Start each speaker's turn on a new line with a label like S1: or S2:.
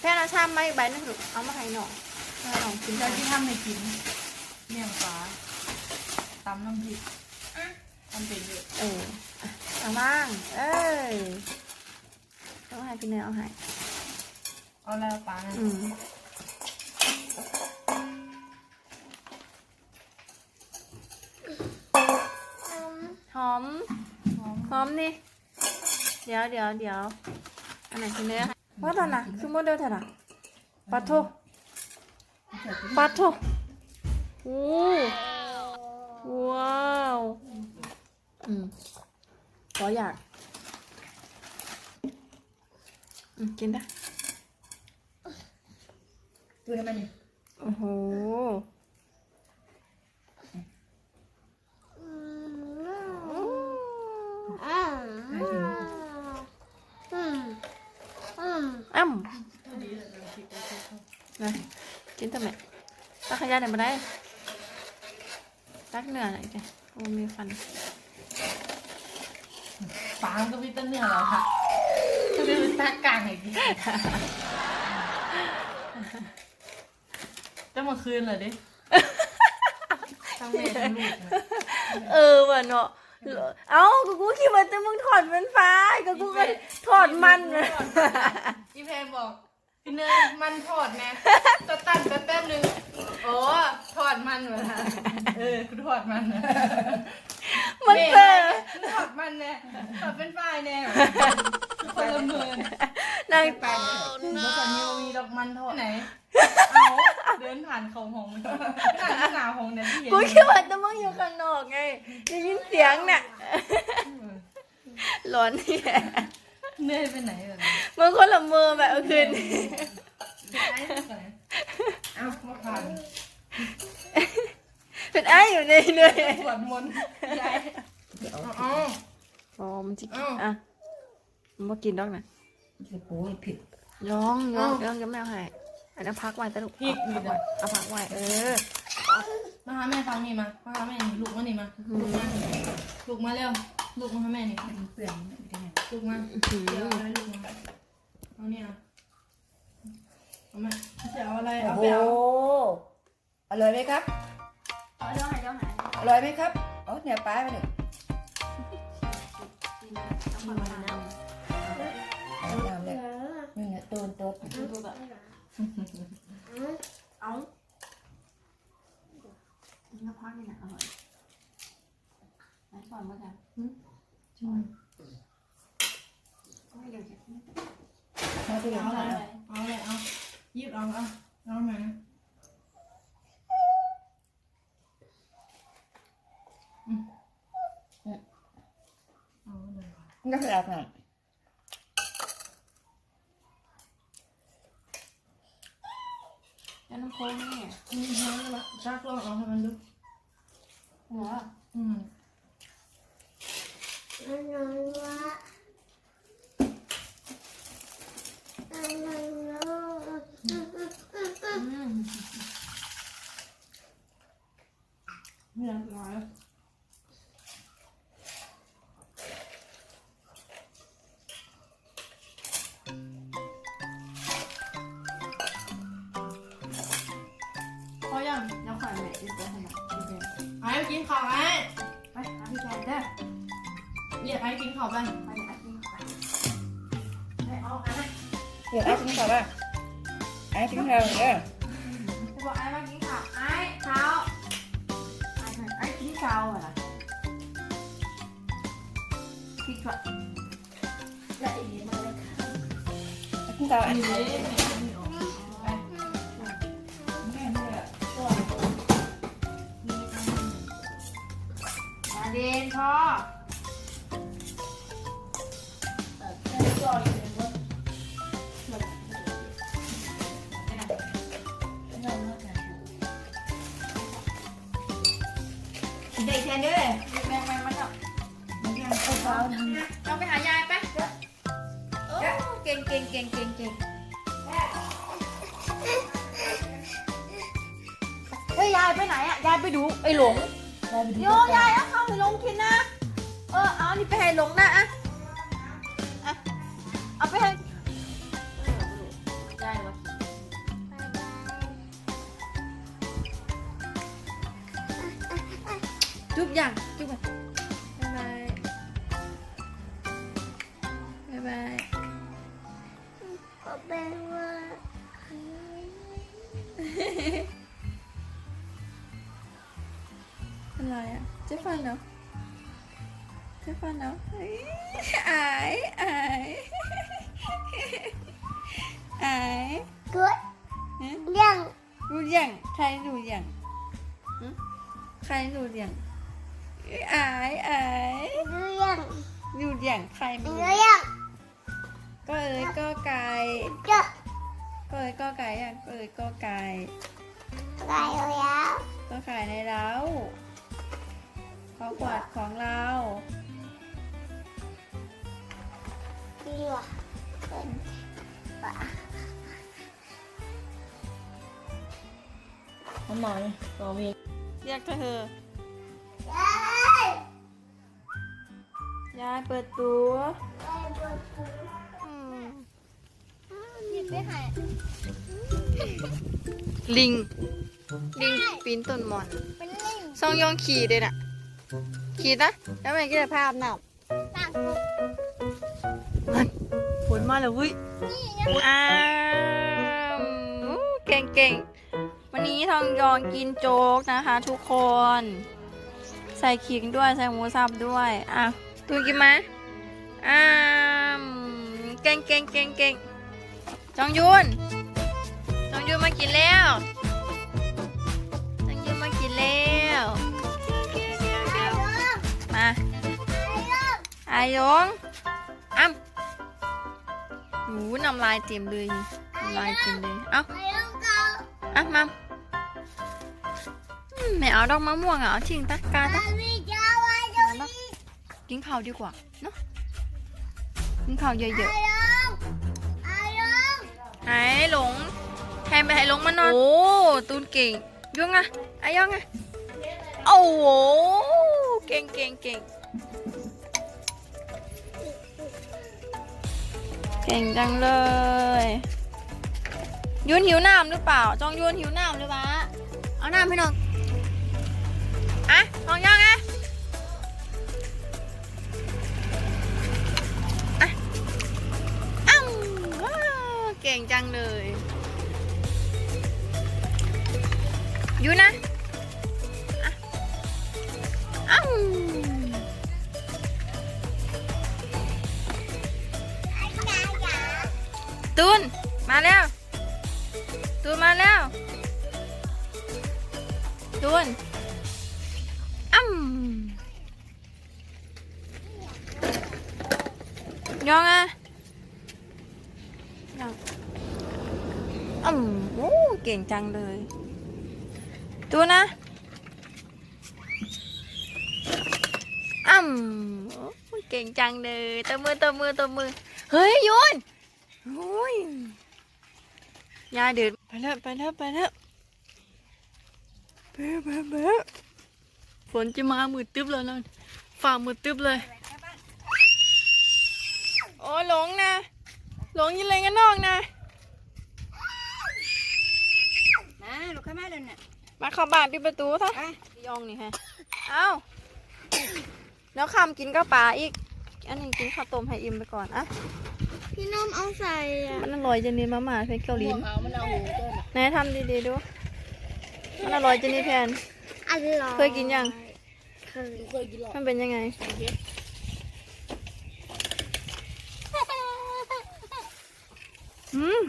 S1: แค่เอาชามมาอีกใบหนึงลูกเอามาให้หน่องให้หน่องกิน
S2: เรา
S1: ได้
S2: ที่ทำให้กินเมี่ยงปลาตำน้ำพริกทำเป็นเยอะ
S1: เอออะเอาบ้างเอ้ยเอาให้พี่เนยเอาให้
S2: เอาแล้วปลานะ
S1: อืมหอม
S2: หอม
S1: หอมนี่เดี๋ยวเดี๋ยวเดี๋ยวอันไหนคือเนื้อ ว่าตอนน่ะคือโมเดลเท่าน่ะปาโทปาโทโอ้ว้าวอืมขออยากอืมกินได้
S2: ดูทำไมเนี่ย
S1: โอ้โห อ้ำนะกินทำไมตักขยะไหนมาได้ตักเนื้อไหนอยจ้ะโอ้มีฟัน
S2: ปลาก็มีแต้นเนื้อแล้วค่ะก็เป็นตากลางไงกินจะมาคืนเลยดิทั้งแม่ทั้งลูกนะ
S1: เออว่ะเนาะ เอ้ากูกูคิดว่าจะมึงถอดมันฟ้าก็กูก็ถอดมันนะ
S2: พี่แพรบอกพี่เนยมันทอดนะตะตันแป๊บๆนึงโอ้ทอดมันเหรอฮะเออกูทอดมันนะ
S1: มัน
S2: แเจ
S1: อ
S2: ทอดมันแน่ทอดเป็นฝ้ายแน่คนละเมิน
S1: นาง
S2: ไปถึงภาษานิวมีดอกมันทอดไหนเอาเดินผ่านเขาหงหน้าหนาหงเนี่ยที่เห็น
S1: กูคิดว่าจะมึงอยู่ข้างนอกไงได้ยินเสียงเนี่ยร้อนเนี่ย
S2: เนยไปไหนแบบ
S1: มึงคนละมือแบบเอาคืน
S2: เอามาผ่าน
S1: เป็นไอ้อยู่ในเนย
S2: สวดมนต์ยายเอา
S1: อ๋อมันจะกิน
S2: อ้าว
S1: อะมันบ่กินดอกนะ
S3: จะปูให้ผิด
S1: ย้องย้องย้องยังไม่เอาให้อันนั้นพักไว้แต่ลูก
S2: พริกมีแต่
S1: เอาพักไว้เออ
S2: มาหาแม่ฟังนี่มามาหาแม่นี่ลูกมานี่มาลูกมาลูกมาเร็วลูกมาหาแม่นี่
S3: เปลือกมันไม่ได้
S2: ลูกมา
S1: อื้อหื
S2: เดี๋ยว
S1: อ
S2: เอาอะไรลูกมาเอาเนี่ยเอามาจะเอาอะไร
S3: โอ้
S2: เอา
S3: โห
S2: ไปเอา
S3: อร่อยไหมครับ
S1: เอาย้องให้ย้องให้
S3: อร่อยไหมครับโอ้เนี่ยป้าไปหนึ่ง
S1: เอามาน้
S3: เอาน้ำเลย นี่เนี่ยตูนตูนำ
S1: ดูแบบเอาเนื้อพักนี่นะอร่อยไหนก่อนมาจ้ะไม่เดี๋ยวจะ
S3: มาไปยัง
S2: เอา
S3: ไง
S2: อะไรเอาอะไรเอายิบเอาเอาเอามาอืมเอาเลย
S3: มันก็สลับหน่อย
S1: แล้ว น้ำโค้งนี่
S2: อืมเอาละชักลองเอาให้มันดู
S1: หัว
S2: อืม
S1: อื
S2: อยั
S1: งยังขายไหนกินไปทำไมกินไป
S2: ไอ้กินข้าวไอ้
S1: ไปหาพี่แกนเด้อ
S2: เรียกไอ้กินข้าวไป
S1: ไปหาพี่ไปไปเอาไอ้
S3: เดี๋ยวไอ้ทิ้งเขาบ้างไอ้ทิ้งเขาเด้อ
S1: จะบอกไอ้ว่ากินข้าวไอ้เช้าไอ้ไอ้กินข้าวเหรอพี่ก็และอีกมาเลยค่ะ
S3: ทิ้งเขาอัน
S2: นี่ เด
S1: นพ่อ
S3: เด็กแทนด้วย
S1: แม่แม่มาเถอะ
S3: มันยังเอาเขาทำ
S1: เราไปหายายไปเก่งเก่งเก่งเก่งเก่งเฮ้ยยายไปไหนอะยายไปดูไอ้หลง
S3: ได้ไปดู
S1: โยยายเอาเข้าไปลงกินนะ เออเอาอันี่ไปให้ลงนะอะเอาไปให้จุ๊บยั
S4: งจุ๊บยัง
S1: อะไรอะเจ๊ฟันเนาะเจ๊ฟันเนาะเฮ้ยอายอายอาย
S4: เกิด
S1: ฮะ
S4: เรื่อง
S1: รู้ยังใครรู้ยังหึใครรู้ยังอายอาย
S4: เรื่อง
S1: รู้ยังใครไม่
S4: เรื่
S1: รู้
S4: อง
S1: ก็เอ้ยก็ไก่
S4: จะ
S1: ก็เอ้ยก็ไก่ยังก็เอ้ยก็ไก่
S4: ไก่แล้ว
S1: ก็ขายในเล้าเขาขวาดของเรา
S4: ดีว่ะเป็นว่ะ
S3: น้ำหน่อยต่อวี
S1: เรียกเธอ
S4: เอ้ย
S1: ยายเปิดตัว
S4: ไก่บดหูหยิบไปหาย
S1: ลิง ลิงปีนต้นหมอน
S4: เป็นลิง
S1: ซองยองขี่เลยน่ะ ขี่นะแล้วมันก็ได้ภาพหนับ
S4: ต่าง
S1: ฝนมาแล้วเวุ้ย
S4: นี่ยัง
S1: อ้าวอู้เก่งเก่งๆวันนี้ทองยองกินโจ๊กนะคะ ทุกคน ใส่ขิงด้วยใส่หมูสับด้วยอะตูนกินไหมอ้าวเก่งเก่งเก่งเก่งจองยุนจองยุนมากินแล้ว อายงอ้ำหูน้ำลายเต็มเลยน้ำลายเต็มเลย เอ้า
S4: ไอ้ลูกเก่า
S1: อะมาอืมไม่เอาดอกมะม่วงอะเอาทิ้งตะกาตะ
S4: ไอ้พี่เจ้า
S1: กินข้าวดีกว่าเนาะกินข้าวเยอะ
S4: ไอ้ลงไอ้
S1: หลงแทนไปหายหลงมานอน โอ้ตูนเก่งยุ่งอะไอ้ยังอะโอ้โหเก่งเก่งเก่ง เก่งจังเลย ยุนหิวน้ำหรือเปล่า จองยุนหิวน้ำหรือเปล่าเอาน้ำให้หน่อยอะทองยังอะอ้าวว้าวเก่งจังเลยยู่นะอะอ้าว ตูน มาแล้ว ตูนมาแล้วตูนอ้ำยองอะยองอืมโอ้เก่งจังเลยตูนนะอ้ำโอ้เก่งจังเลยตบมือตบมือตบมือ เฮ้ยโยน โอ้ยยายเดินไปแล้วไปแล้วไปแล้วไปแล้วไปแล้วไปแล้วฝนจะมามืดตึ๊บเลยนั่นฝ่ามืดตึ๊บเลย โอ้หลงนะหลงอยินอะไรกันนอกนะ
S3: นะลูกข้ามาเดินน่ะ
S1: มาเข้าบ้านปิดประตูซะ
S3: อะ
S1: ยองนี่ฮะเอ้าแล้วคำกินกับปลาอีก อันนี้กินข้าวต้มให้อิ่มไปก่อนอะ
S4: พี่นุ่มเอาใส่อะ
S1: มันอร่อยจะนี่มาม่าเพนเกาหลี
S3: หัวเขามันเอาหูต้นอะ
S1: ไหนทำดีๆดู มันอร่อยจะนี่แพน
S4: อร่อย
S1: เคยกินยัง
S4: เคย
S3: เคยกินหรอก
S1: มันเป็นยังไง อืม